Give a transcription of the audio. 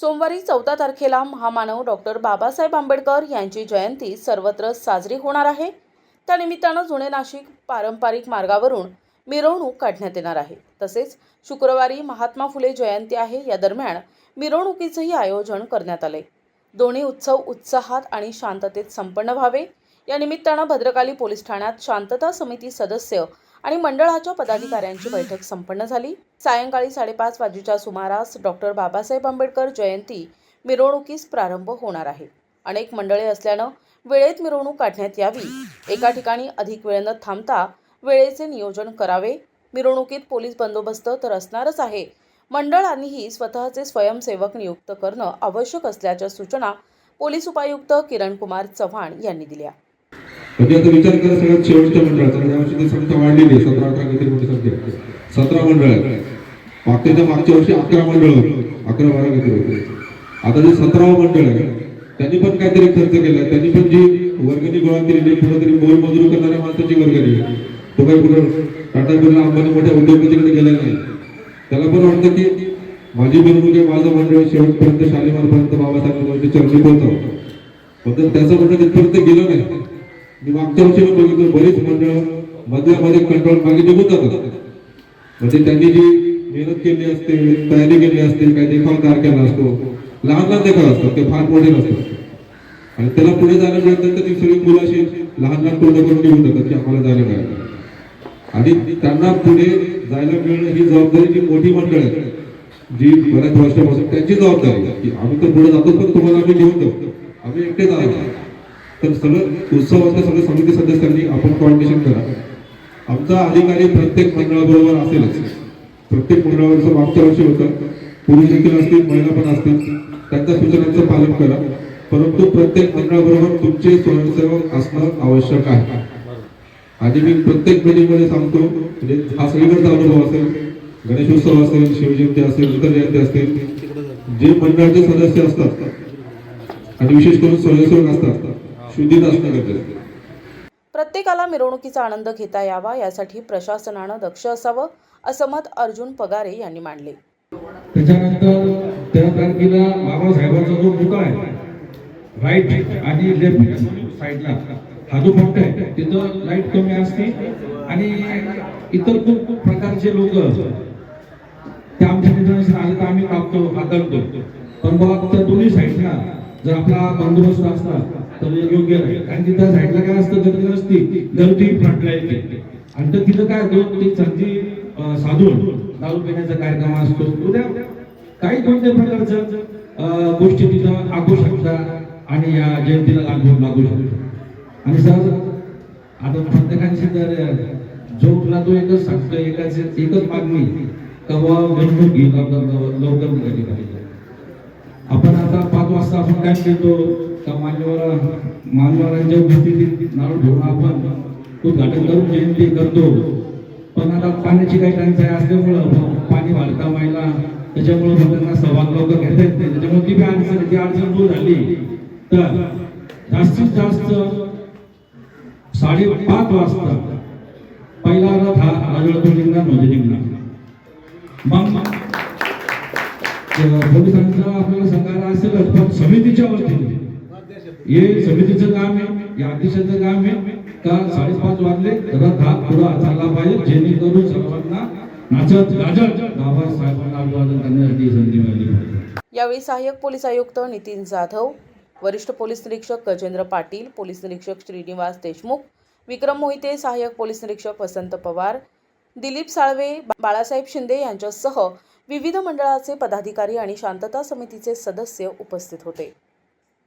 सोमवारी चौदा तारखेला महामानव डॉक्टर बाबासाहेब आंबेडकर यांची जयंती सर्वत्र साजरी होणार आहे. त्यानिमित्तानं जुने नाशिक पारंपरिक मार्गावरून मिरवणूक काढण्यात येणार आहे. तसेच शुक्रवारी महात्मा फुले जयंती आहे. या दरम्यान मिरवणुकीचंही आयोजन करण्यात आले दोन्ही उत्सव उत्साहात आणि शांततेत संपन्न व्हावे. या निमित्तानं भद्रकाली पोलीस ठाण्यात शांतता समिती सदस्य आणि मंडळाच्या पदाधिकाऱ्यांची बैठक संपन्न झाली. सायंकाळी साडेपाच वाजेच्या सुमारास डॉक्टर बाबासाहेब आंबेडकर जयंती मिरवणुकीस प्रारंभ होणार आहे. अनेक मंडळे असल्यानं वेळेत मिरवणूक काढण्यात यावी. एका ठिकाणी अधिक वेळ न थांबता वेळेचे नियोजन करावे. मिरवणुकीत पोलीस बंदोबस्त तर असणारच आहे. मंडळांनीही स्वतःचे स्वयंसेवक नियुक्त करणं आवश्यक असल्याच्या सूचना पोलीस उपायुक्त किरण कुमार चव्हाण यांनी दिल्या. म्हणजे आता विचार केला सगळ्यात शेवटच्या मंडळाचा आणि यावर्षी ती संख्या वाढलेली आहे सतरा अठरा किती मोठी संख्या आहे. सतरा मंडळ आहेत. मागच्या मागच्या वर्षी अकरा मंडळ होते. अकरा बारा किती होते? आता जे सतरावं मंडळ आहे त्यांनी पण काहीतरी खर्च केला त्यांनी पण जी वर्गणी गोळा केलेली आहे, कुठेतरी मोलमजुरी करणाऱ्या माणसाची वर्गणी तो काही कुठं टाटा बिर्ला अंबानी मोठ्या उद्योगपतीकडे गेला नाही. त्याला पण वाटतं की माझी बनवून माझं मंडळ शेवटपर्यंत शालिमारपर्यंत बाबासाहेबांच्या चरणी पोहोचावं. पण त्याचं म्हणणं तिथपर्यंत गेलं नाही मी मागच्या वर्षी पण बघितलं बरीच मंडळ मधल्या मध्ये कंट्रोल मागे निघून जातात म्हणजे त्यांनी जी मेहनत केली असते तयारी केली असते काही देखाव तयार केला असतो लहान लहान देखाव असतात ते फार मोठे नसतात. आणि त्याला पुढे जायला मिळत तर ती सगळी मुलं अशी लहान लहान तोंड करून निघून जातात की आम्हाला जायला मिळालं आणि त्यांना पुढे जायला मिळणं ही जबाबदारी जी मोठी मंडळ आहे जी बऱ्याच वर्षापासून त्यांची जबाबदारी आहे की आम्ही तर पुढे जातो पण तुम्हाला आम्ही घेऊन जाऊ. आम्ही एकटेच आहोत. तर सगळं उत्सवाच्या सगळ्या समिती सदस्यांनी आपण कॉर्डिनेशन करा. आमचा अधिकारी प्रत्येक मंडळाबरोबर असेलच. प्रत्येक मंडळावरचं मागच्या वर्षी होतं. पुरुष देखील असतील महिला पण असतील. त्यांच्या सूचनांचं पालन करा. परंतु प्रत्येक मंडळाबरोबर तुमचे स्वयंसेवक असणं आवश्यक आहे. आणि मी प्रत्येकमध्ये सांगतो म्हणजे हा सगळीकडचा अनुभव असेल गणेशोत्सव असेल शिवजयंती असेल इतर जयंती असतील जे मंडळाचे सदस्य असतात आणि विशेष करून स्वयंसेवक असतात शुद्धीत असणं गरजेचं आहे. प्रत्येकाला मिरवणुकीचा आनंद घेता यावा यासाठी प्रशासनानं दक्ष असावं असं मत अर्जुन पगारे यांनी मांडले. त्याच्यानंतर तेरा तारखेला बाबासाहेबांचा जो पुतळा आहे राईट आणि लेफ्ट साईडला हा जो पट्टा आहे तिथं लाइट कमी असते. आणि इतर खूप प्रकारचे लोक ते आमच्या निदर्शनास आले तर आम्ही कापतो हाताळतो. पण बाबा त्या दोन्ही साईडला जर आपला बंदोबस्त असला तर योग्य राहील कारण तिथं साईडला काय असतं गर्दी नसती. गर्दी फ्रंटला येते आणि तर तिथं काय होतं ती संधी साधून दारू पिण्याचा कार्यक्रम असतो. उद्या काही कोणत्या प्रकारचं गोष्टी तिथं आगू शकतात आणि या जयंतीला लागू लागू शकतात. आणि सहज आता प्रत्येकांशी तर झोपला तो एकच सांगतो एकाच एकच मागणी. कवा मिरवणूक घेईल लवकर लवकर निघाली पाहिजे. आपण आता पाच वाजता आपण काय करतो त्या मान्यवर? मान्यवरांच्या उपस्थितीत नारळ ठेवून आपण उद्घाटन करून जयंती करतो. पण आता पाण्याची काही टंचाई असल्यामुळं पाणी वाढता व्हायला त्याच्यामुळे मग त्यांना सहभाग लवकर घेता येत नाही. त्याच्यामुळे ती बी अडचण ती अडचण दूर झाली. तर जास्तीत जास्त साडेपाच वाजता पहिला रथ हा आढळतो निघणार म्हणजे निघणार. मग पोलिसांचा आपल्याला सांगायला असेलच पण समितीच्या वतीने हे समितीचं काम आहे या अध्यक्षाचं काम आहे. का साडेपाच वाजले? रथ हा पुढे चालला पाहिजे जेणेकरून सर्वांना नाचत गाजत बाबासाहेबांना अभिवादन करण्यासाठी संधी मिळाली पाहिजे. यावेळी सहाय्यक पोलीस आयुक्त नितीन जाधव वरिष्ठ पोलीस निरीक्षक गजेंद्र पाटील पोलीस निरीक्षक श्रीनिवास देशमुख विक्रम मोहिते सहाय्यक पोलीस निरीक्षक वसंत पवार दिलीप साळवे बाळासाहेब शिंदे यांच्यासह विविध मंडळाचे पदाधिकारी आणि शांतता समितीचे सदस्य उपस्थित होते.